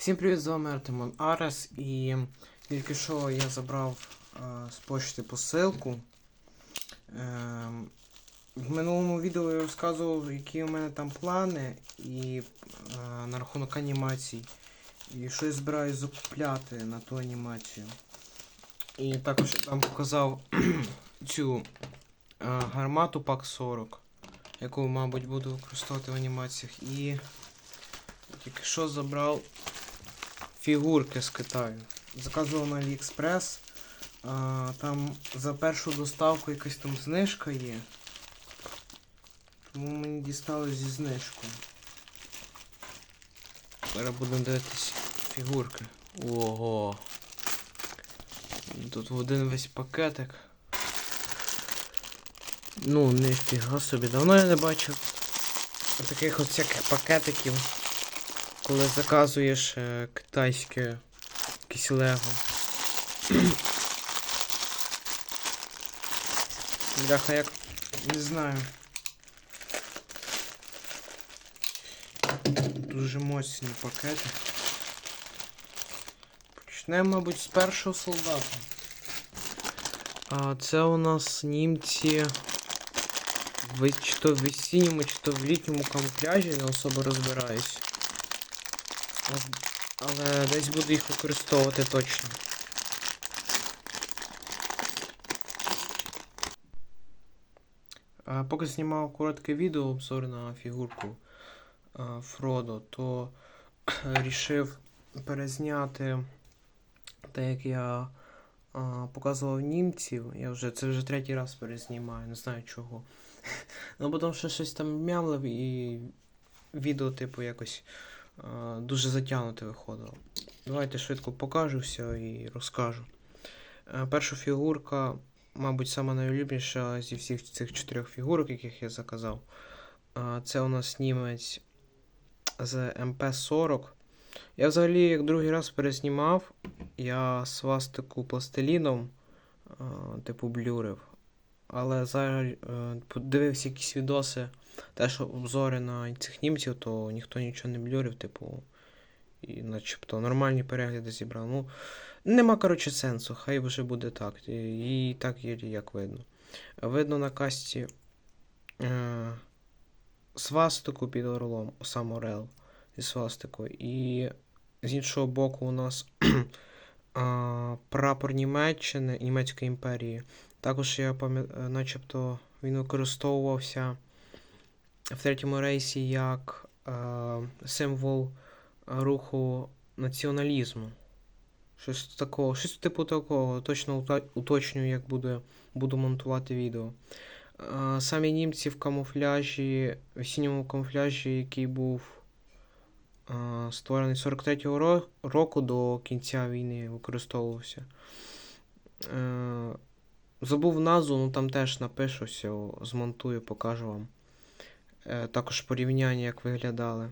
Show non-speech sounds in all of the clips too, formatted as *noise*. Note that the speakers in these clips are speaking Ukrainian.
Всім привіт, з вами Артемон Арес і тільки що я забрав е, з почти посилку. Е, в минулому відео я розказував, які у мене там плани і е, на рахунок анімацій. І що я збираюсь закупляти на ту анімацію. І також я там показав *clears throat* цю е, гармату пак 40, яку, мабуть, буду використовувати в анімаціях. І тільки що забрав фігурки з Китаю. Заказував на AliExpress. А, там за першу доставку якась там знижка є. Тому мені дісталось зі знижкою. Зараз будемо дивитись фігурки. Ого. Тут в один весь пакетик. Ну, ніфіга собі. Давно я не бачив таких от всяких пакетиків коли заказуєш е, китайське якесь лего. *clears throat* Бляха, як не знаю. Дуже моцні пакети. Почнемо, мабуть, з першого солдата. А це у нас німці в, чи то в весінньому, чи то в літньому камуфляжі, не особо розбираюсь. Але десь буду їх використовувати точно. Поки знімав коротке відео обзор на фігурку Фродо, то рішив перезняти те, як я показував німців. Я вже це вже третій раз перезнімаю, не знаю чого. *laughs* Ну, потім що щось там мямлив і відео, типу, якось дуже затягнуте виходило. Давайте швидко покажу все і розкажу. Е, Перша фігурка, мабуть, сама найулюбніша зі всіх цих чотирьох фігурок, яких я заказав. Це у нас німець з МП-40. Я взагалі як другий раз перезнімав, я свастику пластиліном, типу блюрив. Але зараз е, подивився якісь відоси, теж обзори на цих німців, то ніхто нічого не блюрив, типу, і начебто нормальні перегляди зібрав. Ну, нема, коротше, сенсу, хай вже буде так. І, так є, як видно. Видно на касті е, свастику під орлом, сам Орел зі свастикою. І з іншого боку, у нас *clears throat* а, прапор Німеччини, Німецької імперії. Також я пам'ятаю, начебто він використовувався в третьому рейсі як е, символ руху націоналізму. Щось такого, щось типу такого. Точно уточнюю, як буде, буду монтувати відео. Е, самі німці в камуфляжі, в синьому камуфляжі, який був е, створений 43-го року до кінця війни, використовувався. Е, Забув назву, ну там теж напишу все, змонтую, покажу вам. Е, також порівняння, як виглядали.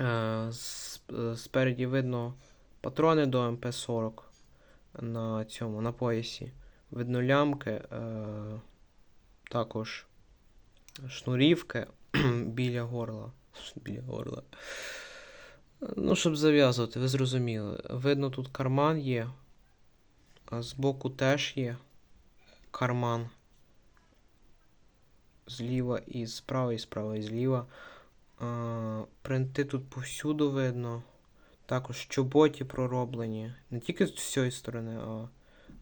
Е, е, спереді видно патрони до МП-40 на цьому, на поясі. Видно лямки, також шнурівки *clears throat* біля горла. біля горла. Ну, щоб зав'язувати, ви зрозуміли. Видно, тут карман є, а збоку теж є карман. Зліва і справа, і справа, і зліва. А, принти тут повсюду видно. Також чоботі пророблені. Не тільки з цієї сторони, а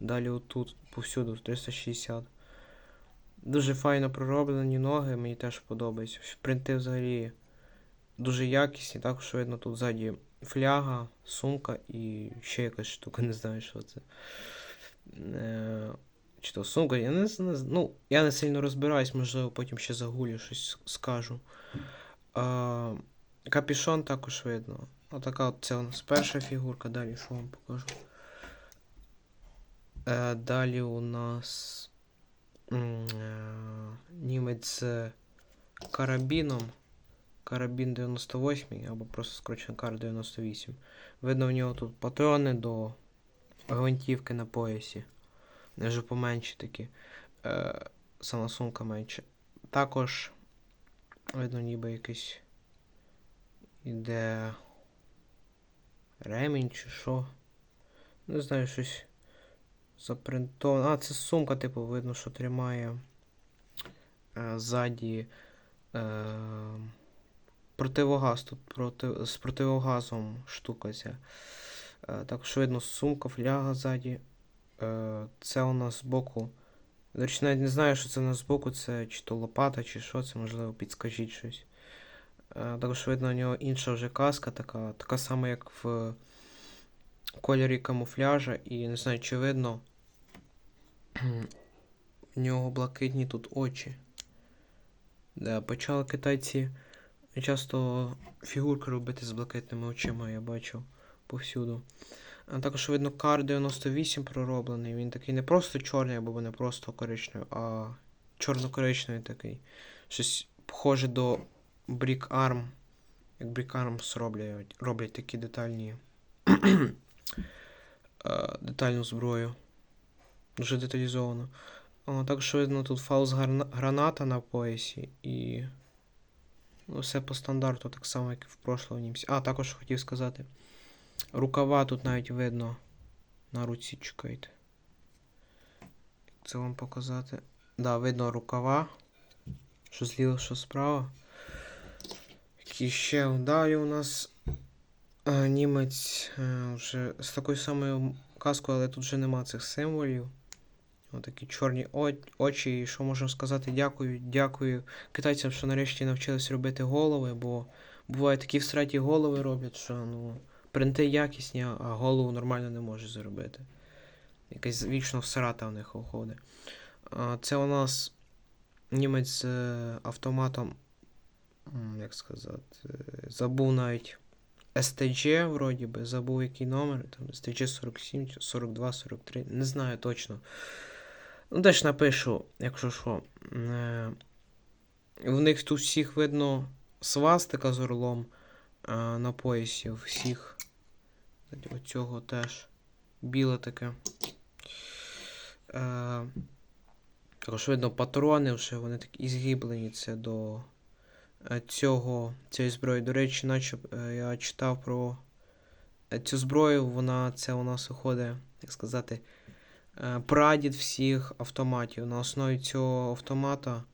далі отут, повсюду, в 360. Дуже файно пророблені ноги, мені теж подобається. Принти взагалі дуже якісні. Також видно тут ззаді фляга, сумка і ще якась штука, *laughs* не знаю, що це. Чи сумка, я не, ну, я не сильно розбираюсь, можливо, потім ще загулю щось скажу. А, капюшон також видно. Отака от це у нас перша фігурка, далі що вам покажу. Е, далі у нас е, німець з карабіном. Карабін 98 або просто скорочено кар 98. Видно, в нього тут патрони до гвинтівки на поясі. Вже поменші такі. Е, сама сумка менше. Також видно, ніби якийсь іде ремінь чи що. Не знаю, щось запринтовано. А, це сумка, типу, видно, що тримає е, ззаді е, противогаз. Тут проти, з противогазом штука ця. Е, також видно сумка, фляга ззаді. Е, це у нас збоку. До речі, навіть не знаю, що це у нас збоку, це чи то лопата, чи що, це можливо підскажіть щось. Е, також видно у нього інша вже каска, така, така сама, як в кольорі камуфляжа, і не знаю, чи видно. *clears throat* У нього блакитні тут очі. Да, почали китайці часто фігурки робити з блакитними очима, я бачив повсюду. Також видно кар 98 пророблений. Він такий не просто чорний, або не просто коричневий, а чорно-коричневий такий. Щось похоже до Brick Arm. Як Brick Arms роблять, роблять такі детальні. *clears throat* е, детальну зброю. Дуже деталізовано. Також видно тут фаус граната на поясі і. Ну, все по стандарту, так само, як і в прошлому німці. А, також хотів сказати. Рукава тут навіть видно на руці, чекайте. Це вам показати? Да, видно рукава. Що зліва, що справа. Які ще далі у нас е, німець е, вже з такою самою каскою, але тут вже нема цих символів. Отакі чорні очі. І що можу сказати? Дякую, дякую китайцям, що нарешті навчились робити голови, бо буває такі всраті голови роблять, що ну, принти якісні, а голову нормально не можеш зробити. Якась вічно всрата в них уходить. Це у нас німець з е, автоматом, як сказати, е, забув навіть STG, вроді би, забув який номер, там STG 47, 42, 43, не знаю точно. Ну, теж напишу, якщо що. Е, В них тут всіх видно свастика з орлом на поясі. Всіх. Оцього теж. Біле таке. Е, також видно патрони вже, вони такі згіблені. Це до е, цього, цієї зброї. До речі, наче е, я читав про е, цю зброю, вона це у нас виходить, як сказати, е, прадід всіх автоматів. На основі цього автомата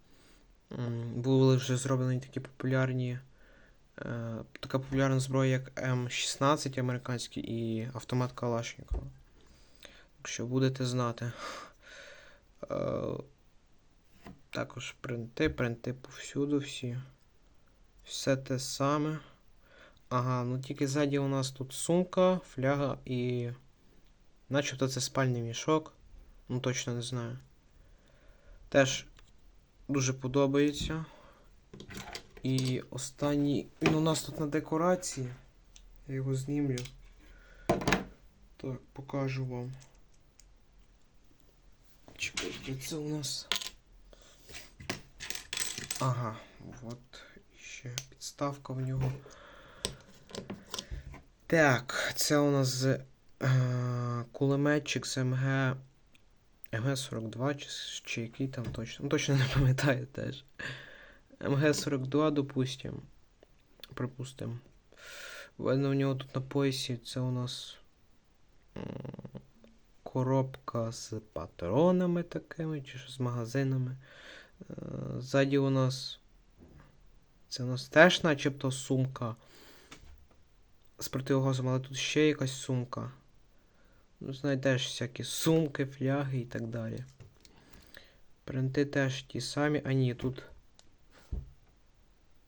були вже зроблені такі популярні. Е, Така популярна зброя, як М16 американський і автомат Калашникова. Якщо будете знати. Е, Також принти, принти повсюду всі. Все те саме. Ага, ну тільки ззаді у нас тут сумка, фляга і. Начебто це спальний мішок. Ну точно не знаю. Теж дуже подобається. І останній. Він у нас тут на декорації. Я його знімлю. Так, покажу вам. Чекайте, це у нас. Ага, от ще підставка в нього. Так, це у нас е, кулеметчик з МГ. МГ-42 чи, чи який там точно. Ну, точно не пам'ятаю теж. МГ-42, допустим. Припустим. Видно, у нього тут на поясі це у нас коробка з патронами такими, чи що з магазинами. Е, Ззаді у нас. Це у нас теж начебто сумка з противогазом, але тут ще якась сумка. Ну, знайдеш всякі сумки, фляги і так далі. Принти теж ті самі. А ні, тут.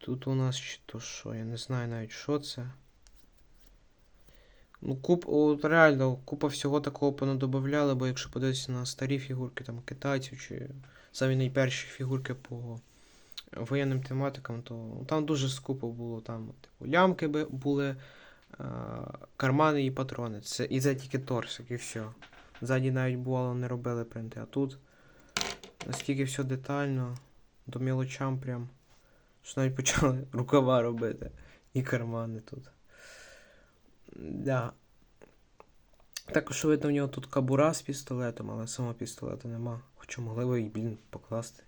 Тут у нас то що, я не знаю навіть що це. Ну, куп, от реально, купа всього такого понадобавляли, бо якщо подивитися на старі фігурки там китайців чи самі найперші фігурки по воєнним тематикам, то там дуже скупо було. Там, типу, лямки були, е, кармани і патрони. Це, і це тільки торсик, і все. Ззаді навіть бувало не робили принти, а тут настільки все детально, до мілочам прям. Що навіть почали *laughs* рукава робити. І кармани тут. Да. Також видно в нього тут кабура з пістолетом, але самого пістолета нема. Хоча могли б і, блін, покласти.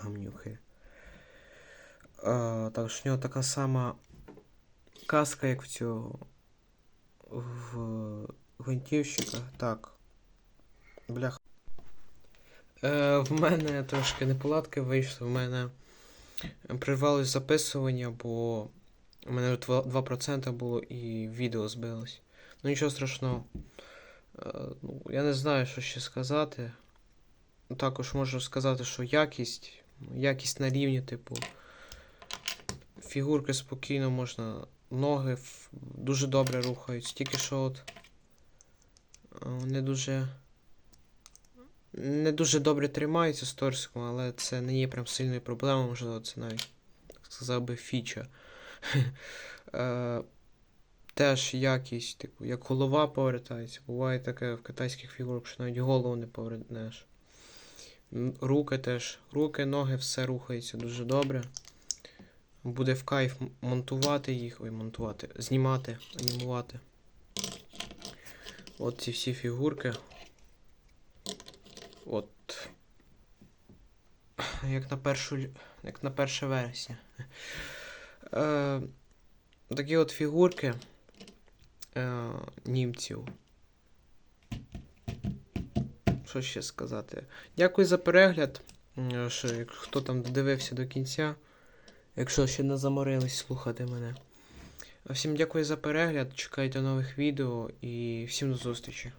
Гамнюхи. А, також в нього така сама каска, як в цього. в гвинтівщиках. Так. Бляха. Е, в мене трошки неполадки вийшло. В мене прервалось записування, бо у мене тут 2% було і відео збилось. Ну нічого страшного. Е, ну, я не знаю, що ще сказати. Також можу сказати, що якість, якість на рівні, типу, фігурки спокійно можна, ноги дуже добре рухаються, тільки що от не дуже. Не дуже добре тримаються з торсиком, але це не є прям сильною проблемою, можливо, це навіть, сказав би, фіча. *laughs* Е, Теж якість, типу, як голова повертається. Буває таке в китайських фігурах, що навіть голову не повернеш. Руки теж. Руки, ноги, все рухається дуже добре. Буде в кайф монтувати їх. Ой, монтувати. Знімати, анімувати. От ці всі фігурки. От. Як на першу. Як на 1 вересня. Е, такі от фігурки е, німців. Що ще сказати? Дякую за перегляд. Що, як- хто там додивився до кінця. Якщо ще не заморились слухати мене. Всім дякую за перегляд. Чекайте нових відео і всім до зустрічі.